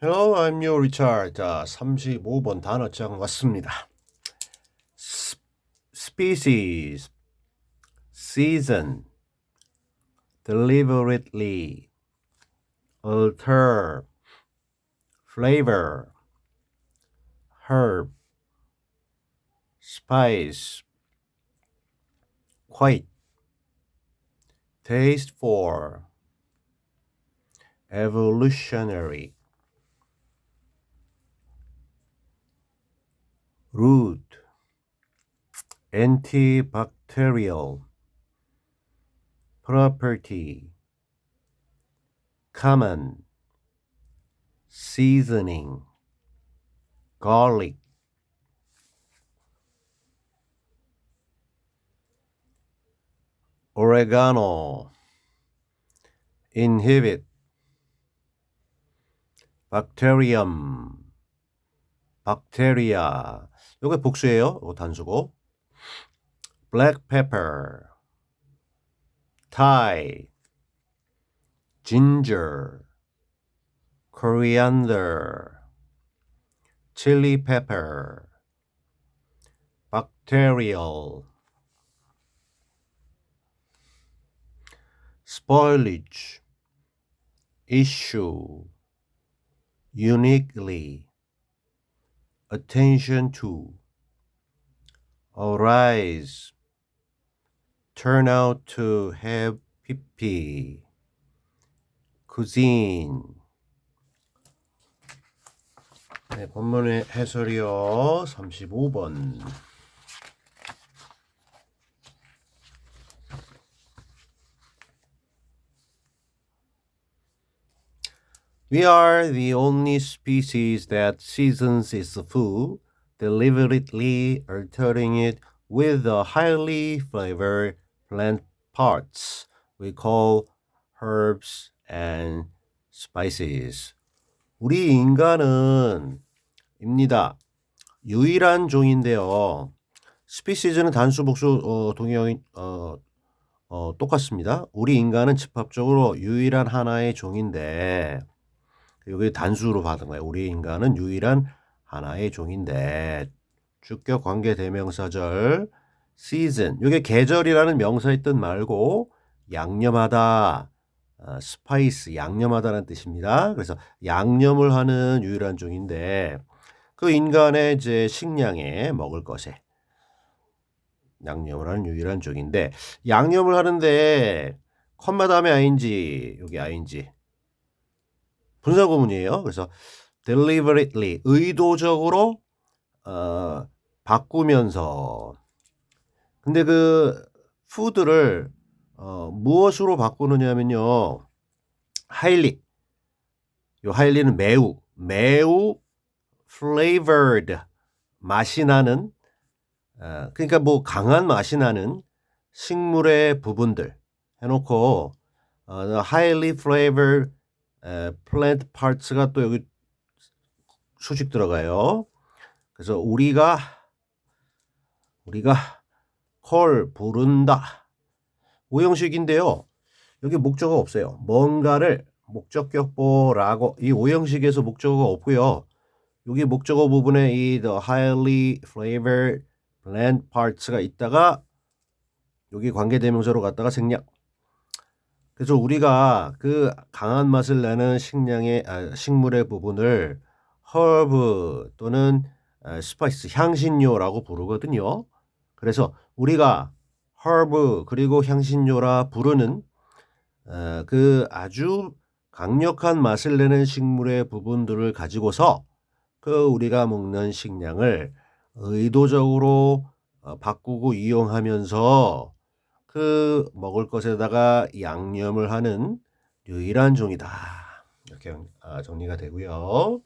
Hello, I'm your Richard. 자, 35번 단어장 왔습니다. S- species, season, deliberately, alter, flavor, herb, spice, quite, taste for, evolutionary. Root, antibacterial, property, common, seasoning, garlic, oregano, inhibit, bacterium, bacteria. 요게 복수예요. 요 단수고. black pepper, Thai, ginger, coriander, chili pepper, bacterial, spoilage, issue, uniquely, attention to, arise, turn out to have pee cuisine. 네, 본문의 해설이요. 35번. We are the only species that seasons its food, deliberately altering it with the highly flavored plant parts we call herbs and spices. 우리 인간은 입니다. 유일한 종인데요. 스피시즈는 단수 복수 어, 동의 어, 어, 똑같습니다. 우리 인간은 집합적으로 유일한 하나의 종인데 여기 단수로 받은 거예요. 우리 인간은 유일한 하나의 종인데 주격 관계 대명사절 season 이게 계절이라는 명사의 뜻 말고 양념하다 어, 스파이스 양념하다는 뜻입니다. 그래서 양념을 하는 유일한 종인데 그 인간의 이제 식량에 먹을 것에 양념을 하는 유일한 종인데 양념을 하는데 컴마 다음에 ing 여기 ing 분사 구문이에요. 그래서 deliberately 의도적으로 어, 바꾸면서 근데 그 푸드를 어, 무엇으로 바꾸느냐면요. highly 요 highly는 매우 매우 flavored 맛이 나는 어, 그러니까 뭐 강한 맛이 나는 식물의 부분들 해놓고 어, highly flavored 에, plant parts가 또 여기 수직 들어가요. 그래서 우리가 우리가 콜 부른다 오형식인데요. 여기 목적어 없어요. 뭔가를 목적격보라고 이 오형식에서 목적어가 없고요. 여기 목적어 부분에 이 the highly flavored plant parts가 있다가 여기 관계대명사로 갔다가 생략. 그래서 우리가 그 강한 맛을 내는 식량의 아, 식물의 부분을 허브 또는 아, 스파이스 향신료라고 부르거든요. 그래서 우리가 허브 그리고 향신료라 부르는 어, 그 아주 강력한 맛을 내는 식물의 부분들을 가지고서 그 우리가 먹는 식량을 의도적으로 어, 바꾸고 이용하면서 그 먹을 것에다가 양념을 하는 유일한 종이다. 이렇게 아, 정리가 되고요.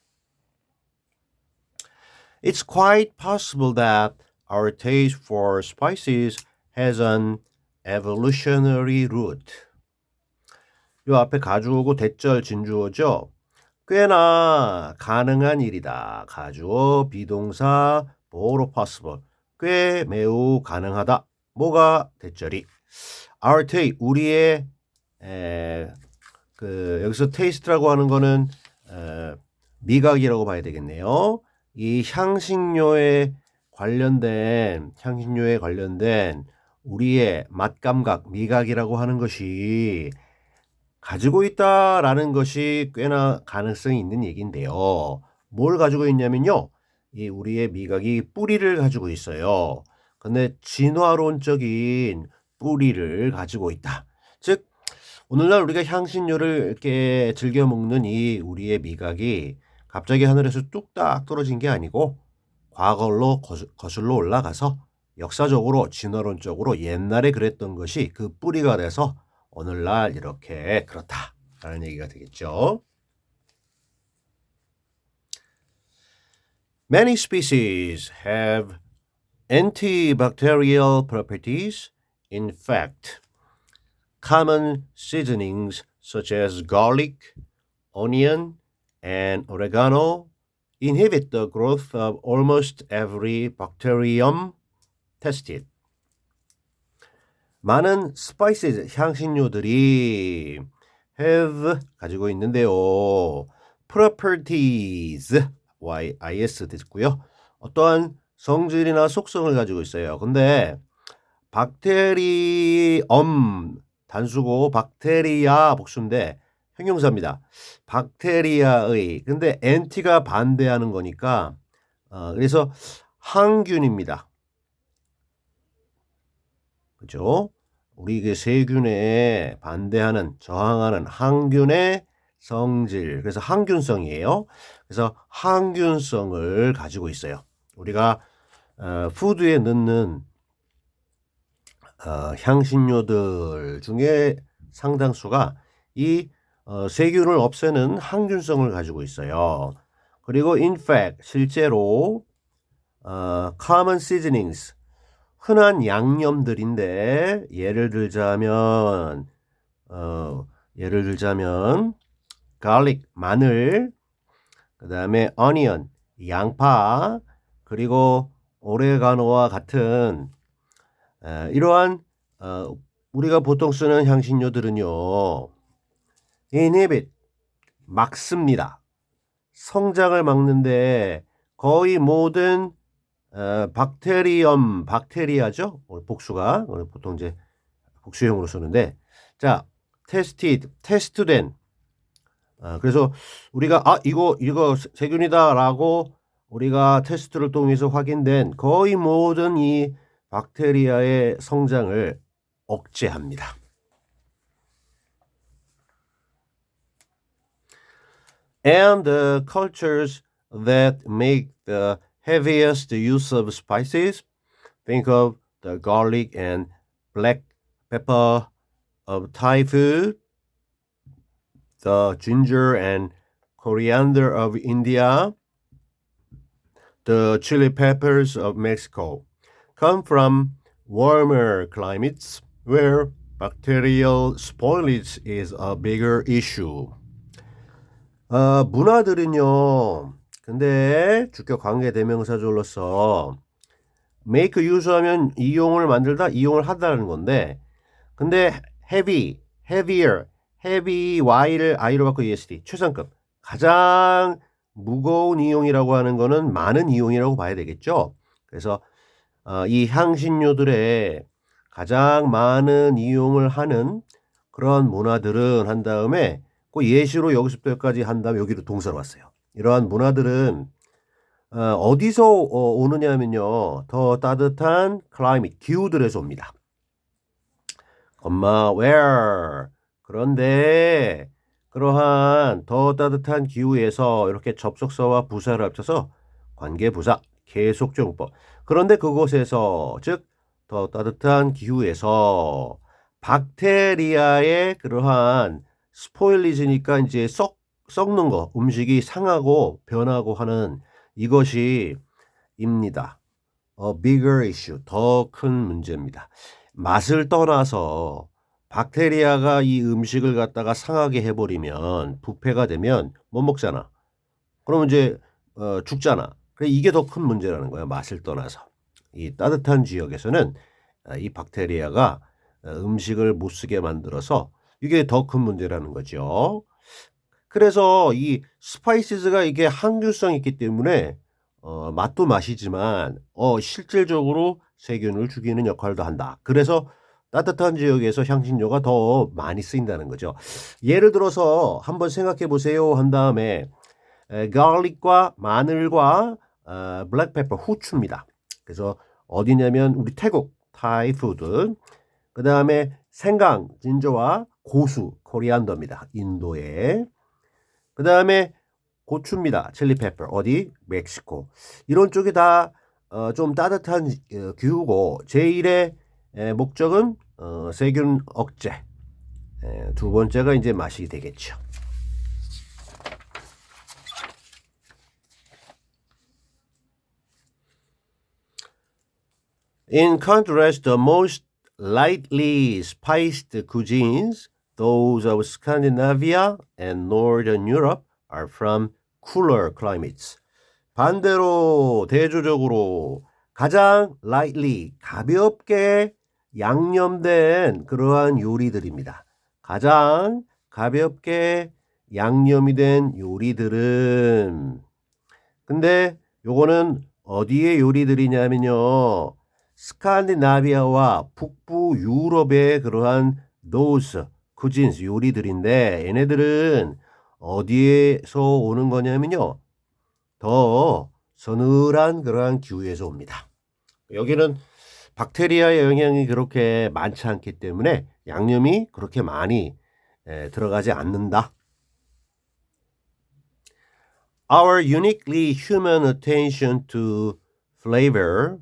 It's quite possible that our taste for spices has an evolutionary root. 요 앞에 가주어고 대절 진주어죠. 꽤나 가능한 일이다. 가주어 비동사 보로 possible. 꽤 매우 가능하다. 뭐가 대절이? Our taste 우리의 에, 그 여기서 taste라고 하는 거는 에, 미각이라고 봐야 되겠네요. 이 향신료에 관련된 향신료에 관련된 우리의 맛감각, 미각이라고 하는 것이 가지고 있다라는 것이 꽤나 가능성이 있는 얘기인데요. 뭘 가지고 있냐면요. 이 우리의 미각이 뿌리를 가지고 있어요. 근데 진화론적인 뿌리를 가지고 있다. 즉 오늘날 우리가 향신료를 이렇게 즐겨 먹는 이 우리의 미각이 갑자기 하늘에서 뚝딱 떨어진 게 아니고 과거로 거슬러 올라가서 역사적으로 진화론적으로 옛날에 그랬던 것이 그 뿌리가 돼서 오늘날 이렇게 그렇다라는 얘기가 되겠죠. Many species have antibacterial properties. In fact, common seasonings such as garlic, onion, and oregano inhibit the growth of almost every bacterium tested. 많은 spices, 향신료들이 have 가지고 있는데요. properties, y-is 됐고요. 어떠한 성질이나 속성을 가지고 있어요. 근데 박테리엄 단수고 박테리아 복수인데 형용사입니다. 박테리아의 근데 엔티가 반대하는 거니까 어, 그래서 항균입니다. 그죠? 우리 그 세균에 반대하는 저항하는 항균의 성질 그래서 항균성이에요. 그래서 항균성을 가지고 있어요. 우리가 어, 푸드에 넣는 어, 향신료들 중에 상당수가 이 어, 세균을 없애는 항균성을 가지고 있어요. 그리고 in fact 실제로 어, common seasonings 흔한 양념들인데 예를 들자면 어, 예를 들자면 garlic 마늘 그다음에 onion 양파 그리고 오레가노와 같은 에, 이러한 어, 우리가 보통 쓰는 향신료들은요 inhibit 막습니다. 성장을 막는데 거의 모든 어, 박테리엄, 박테리아죠. 복수가 보통 이제 복수형으로 쓰는데 자 테스티드, 테스트된 어, 그래서 우리가 아 이거 이거 세균이다라고 우리가 테스트를 통해서 확인된 거의 모든 이 박테리아의 성장을 억제합니다. And the cultures that make the heaviest use of spices. Think of the garlic and black pepper of Thai food, the ginger and coriander of India, the chili peppers of Mexico come from warmer climates where bacterial spoilage is a bigger issue. 어, 문화들은요, 근데 주격 관계 대명사절로서 make use 하면 이용을 만들다, 이용을 하다라는 건데 근데 heavy, heavier, heavy y를 i로 바꿔 est 최상급 가장 무거운 이용이라고 하는 거는 많은 이용이라고 봐야 되겠죠. 그래서 어, 이 향신료들의 가장 많은 이용을 하는 그런 문화들은 한 다음에 그 예시로 여기서부터 여기까지 한 다음에 여기로 동사로 왔어요. 이러한 문화들은 어, 디서 어, 오느냐면요. 더 따뜻한 클라이밋, 기후들에서 옵니다. 엄마, where? 그런데 그러한 더 따뜻한 기후에서 이렇게 접속사와 부사를 합쳐서 관계부사, 계속정법. 그런데 그곳에서 즉 더 따뜻한 기후에서 박테리아의 그러한 스포일리즈니까 이제 썩 썩는 거, 음식이 상하고 변하고 하는 이것이 입니다. A bigger issue, 더 큰 문제입니다. 맛을 떠나서 박테리아가 이 음식을 갖다가 상하게 해버리면 부패가 되면 못 먹잖아. 그러면 이제 어, 죽잖아. 그래 이게 더 큰 문제라는 거야. 맛을 떠나서 이 따뜻한 지역에서는 아, 이 박테리아가 어, 음식을 못 쓰게 만들어서 이게 더 큰 문제라는 거죠. 그래서 이 스파이시즈가 이게 항균성이 있기 때문에 어, 맛도 맛이지만 어, 실질적으로 세균을 죽이는 역할도 한다. 그래서 따뜻한 지역에서 향신료가 더 많이 쓰인다는 거죠. 예를 들어서 한번 생각해 보세요 한 다음에 에, 가릭과 마늘과 어, 블랙페퍼 후추입니다. 그래서 어디냐면 우리 태국 타이 푸드 그 다음에 생강 진저와 고수 코리안더입니다. 인도에 그 다음에 고추입니다. 칠리페퍼 어디 멕시코 이런 쪽이 다 어, 좀 따뜻한 어, 기후고 제1의 에, 목적은 어, 세균 억제 에, 두 번째가 이제 맛이 되겠죠. In contrast, the most lightly spiced cuisines, those of Scandinavia and Northern Europe, are from cooler climates. 반대로 대조적으로 가장 lightly 가볍게 양념된 그러한 요리들입니다. 가장 가볍게 양념이 된 요리들은 근데 요거는 어디의 요리들이냐면요. 스칸디나비아와 북부 유럽의 그러한 노스 쿠진스 요리들인데 얘네들은 어디에서 오는 거냐면요. 더 서늘한 그러한 기후에서 옵니다. 여기는 박테리아의 영향이 그렇게 많지 않기 때문에 양념이 그렇게 많이 에, 들어가지 않는다. Our uniquely human attention to flavor,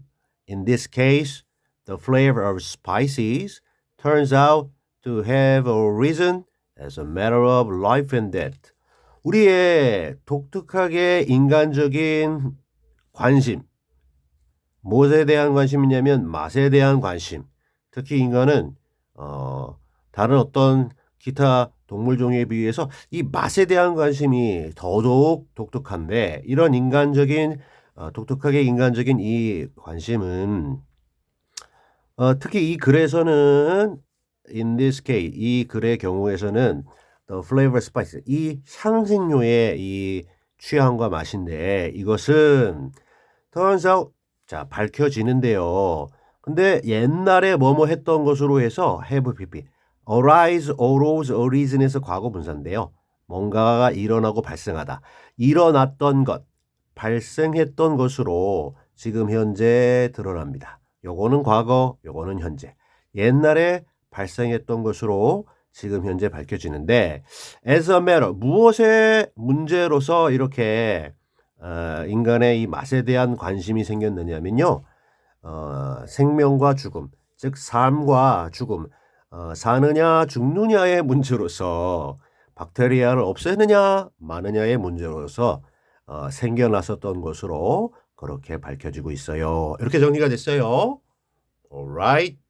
in this case, the flavor of spices, turns out to have arisen as a matter of life and death. 우리의 독특하게 인간적인 관심, 무엇에 대한 관심이냐면 맛에 대한 관심. 특히 인간은 어, 다른 어떤 기타 동물 종에 비해서 이 맛에 대한 관심이 더더욱 독특한데 이런 인간적인 어, 독특하게 인간적인 이 관심은 어, 특히 이 글에서는 in this case 이 글의 경우에서는 the flavor spice 이 향신료의 이 취향과 맛인데 이것은 turns out 자 밝혀지는데요. 근데 옛날에 뭐뭐 했던 것으로 해서 have pp arise, arose, arisen에서 과거 분사인데요. 뭔가가 일어나고 발생하다. 일어났던 것, 발생했던 것으로 지금 현재 드러납니다. 요거는 과거, 요거는 현재. 옛날에 발생했던 것으로 지금 현재 밝혀지는데 as a matter 무엇의 문제로서 이렇게 어, 인간의 이 맛에 대한 관심이 생겼느냐면요. 어, 생명과 죽음, 즉 삶과 죽음, 어, 사느냐 죽느냐의 문제로서 박테리아를 없애느냐 마느냐의 문제로서 어, 생겨났었던 것으로 그렇게 밝혀지고 있어요. 이렇게 정리가 됐어요. Alright.